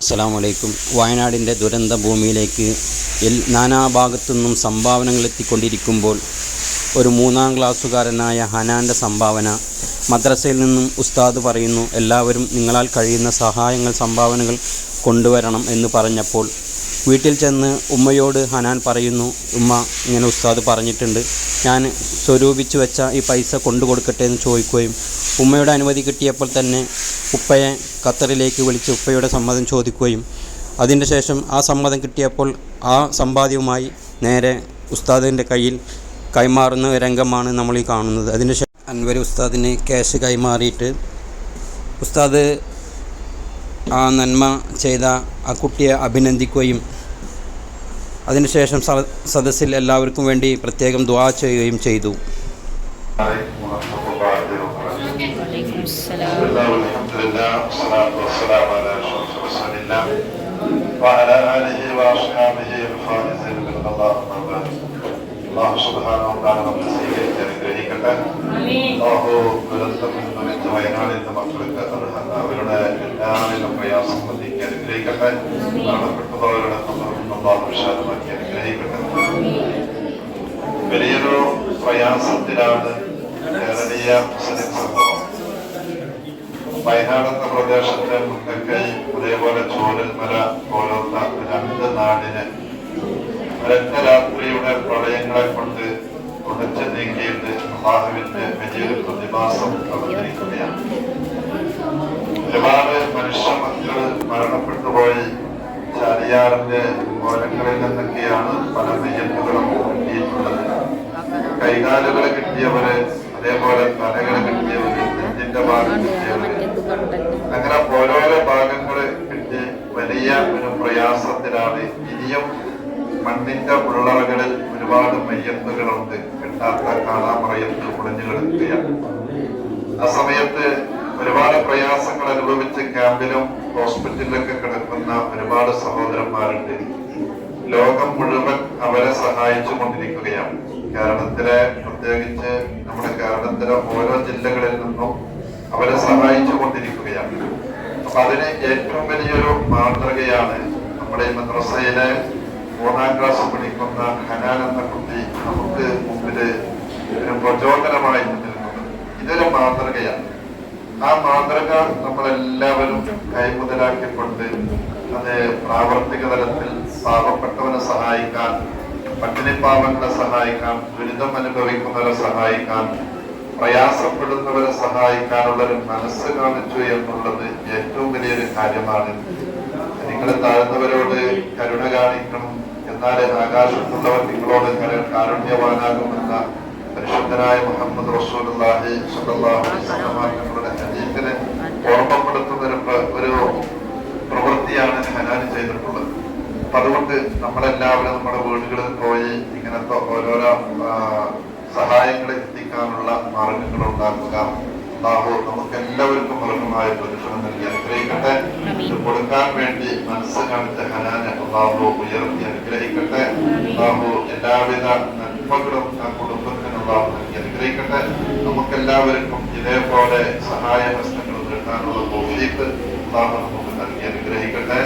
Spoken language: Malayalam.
അസ്സലാമു അലൈക്കും വയനാടിന്റെ ദുരന്ത ഭൂമിയിലേക്ക് എൽ നാനാഭാഗത്തു നിന്നും സംഭാവനകൾ എത്തിക്കൊണ്ടിരിക്കുമ്പോൾ ഒരു മൂന്നാം ക്ലാസ്സുകാരനായ ഹനാന്റെ സംഭാവന. മദ്രസയിൽ നിന്നും ഉസ്താദ് പറയുന്നു എല്ലാവരും നിങ്ങളാൽ കഴിയുന്ന സഹായങ്ങൾ സംഭാവനകൾ കൊണ്ടുവരണം എന്ന് പറഞ്ഞപ്പോൾ വീട്ടിൽ ചെന്ന് ഉമ്മയോട് ഹനാൻ പറയുന്നു ഉമ്മ ഇങ്ങനെ ഉസ്താദ് പറഞ്ഞിട്ടുണ്ട്. ഞാൻ സ്വരൂപിച്ചു വെച്ച ഈ പൈസ കൊണ്ടു കൊടുക്കട്ടെ എന്ന് ചോദിക്കുകയും ഉമ്മയുടെ അനുമതി കിട്ടിയപ്പോൾ തന്നെ ഉപ്പയെ ഖത്തറിലേക്ക് വിളിച്ച് ഉപ്പയുടെ സമ്മതം ചോദിക്കുകയും അതിന്റെ ശേഷം ആ സമ്മതം കിട്ടിയപ്പോൾ ആ സമ്പാദ്യവുമായി നേരെ ഉസ്താദിന്റെ കയ്യിൽ കൈമാറുന്ന രംഗമാണ് നമ്മൾ ഈ കാണുന്നത്. അതിനുശേഷം അൻവർ ഉസ്താദിന് ക്യാഷ് കൈമാറിയിട്ട് ഉസ്താദ് ആ നന്മ ചെയ്ത ആ കുട്ടിയെ അഭിനന്ദിക്കുകയും അതിനുശേഷം സദസ്സിൽ എല്ലാവർക്കും വേണ്ടി പ്രത്യേകം ദ്വാ ചെയ്യുകയും ചെയ്തു. السلام الله والحمد لله والصلاة والسلام على أشرف رسول الله وعلى آله وأصحابه الفائزين برضا الله أما بعد അള്ളാഹു സുബ്ഹാനഹു വ തആല നമ്മളെ സ്വീകരിച്ച് അനുഗ്രഹിക്കട്ടെ അള്ളാഹു ദുരന്തം അനുഭവിച്ച വയനാടിന്റെ മക്കൾക്ക് അർഹത അവരുടെ എല്ലാവിധ പ്രയാസം നീക്കി അനുഗ്രഹിക്കട്ടെ മരണപ്പെട്ടുപോയവരുടെ ഖബറും അള്ളാഹു വിശാലമാക്കി അനുഗ്രഹിക്കട്ടെ വലിയൊരു പ്രയാസത്തിലാണ് കേരളീയ മുസ്ലിം സമൂഹം വയനാട് എന്ന പ്രദേശത്തെ മുണ്ടക്കൈ അതേപോലെ ചോരന്മല പോലുള്ള രണ്ട് നാടിന് ഒരൊറ്റ രാത്രിയുടെ പ്രളയങ്ങളെ കൊണ്ട് ഉടച്ചു നീക്കിയിട്ട് അള്ളാഹുവിന്റെ വലിയൊരു പ്രതിഭാസം അവതരിക്കുകയാണ് ഒരുപാട് മനുഷ്യ മക്കൾ മരണപ്പെട്ടുപോയി ചാലിയാറിന്റെ ഓരങ്ങളിൽ നിന്നൊക്കെയാണ് പല നെയ്യത്തുകളും കിട്ടിയിട്ടുള്ളത്. കൈകാലുകൾ കിട്ടിയവര് അതേപോലെ തലകൾ കിട്ടിയവര് നെഞ്ചിന്റെ ഭാഗം കിട്ടിയവര് അങ്ങനെ ഓരോരോ ഭാഗങ്ങൾ കിട്ടി വലിയ ഒരു പ്രയാസത്തിലാണ് ഇനിയും മണ്ണിന്റെ ഉള്ളറകളിൽ ഒരുപാട് മയ്യത്തുകളുണ്ട്. കിട്ടാത്ത കാണാമറയത്ത് കുടഞ്ഞു കിടക്കുകയാണ് ആ സമയത്ത് ഒരുപാട് പ്രയാസങ്ങൾ അനുഭവിച്ച് ക്യാമ്പിലും ഹോസ്പിറ്റലിലൊക്കെ കിടക്കുന്ന ഒരുപാട് സഹോദരന്മാരുണ്ട്. ലോകം മുഴുവൻ അവരെ സഹായിച്ചു കൊണ്ടിരിക്കുകയാണ്. കേരളത്തിലെ പ്രത്യേകിച്ച് നമ്മുടെ കേരളത്തിലെ ഓരോ ജില്ലകളിൽ നിന്നും അവരെ സഹായിച്ചു കൊണ്ടിരിക്കുകയാണ് അപ്പൊ അതിന് ഏറ്റവും വലിയൊരു മാതൃകയാണ് നമ്മുടെ മദ്രസയിലെ മൂന്നാം ക്ലാസ് പഠിക്കുന്ന ഹനാൻ എന്ന കുട്ടി നമുക്ക് മുമ്പിൽ ഒരു പ്രചോദനമായി നിൽക്കുന്നത് ഇതൊരു മാതൃകയാണ്. ആ മാതൃക നമ്മളെല്ലാവരും കൈമുതലാക്കിക്കൊണ്ട് അത് പ്രാവർത്തിക തലത്തിൽ പാവപ്പെട്ടവനെ സഹായിക്കാൻ പട്ടിണി പാവങ്ങളെ സഹായിക്കാൻ ദുരിതം അനുഭവിക്കുന്നവരെ സഹായിക്കാൻ പ്രയാസപ്പെടുന്നവരെ സഹായിക്കാനുള്ള ഒരു മനസ്സ് കാണിച്ചു എന്നുള്ളത് ഏറ്റവും വലിയൊരു കാര്യമാണ്. നിങ്ങൾ താഴ്ന്നവരോട് കരുണ കാണിക്കണം. എന്നാലേ ആകാശത്തുള്ളവർ നിങ്ങളോട് കര- കാരുണ്യവാനാകുമെന്ന പരിശുദ്ധനായ മുഹമ്മദ് തങ്ങളുടെ ഹദീസിനെ ഓർമ്മപ്പെടുത്തുന്ന ഒരു പ്രവൃത്തിയാണ് ഹനാൻ ചെയ്തിട്ടുള്ളത്. അപ്പൊ അതുകൊണ്ട് നമ്മളെല്ലാവരും നമ്മുടെ വീടുകളിൽ പോയി ഇങ്ങനത്തെ ഓരോരോ സഹായങ്ങൾ എത്തിക്കാനുള്ള മാർഗങ്ങൾ ഉണ്ടാക്കുക അള്ളാഹു നമുക്ക് എല്ലാവർക്കും അർഹമായ പ്രതിഫലം നൽകി അനുഗ്രഹിക്കട്ടെ. ഇത് കൊടുക്കാൻ വേണ്ടി മനസ്സ് കാണിച്ച ഹനാനെ ബാബു ഉയർത്തി അനുഗ്രഹിക്കട്ടെ. ബാബു എല്ലാവിധ നന്മകളും ആ കുടുംബത്തിന് ബാബു നൽകി അനുഗ്രഹിക്കട്ടെ. നമുക്ക് എല്ലാവർക്കും ഇതേപോലെ സഹായ ഹസ്തങ്ങൾ നീട്ടാനുള്ള ബോധ്യത്ത് ബാബു നമുക്ക് നൽകി അനുഗ്രഹിക്കട്ടെ.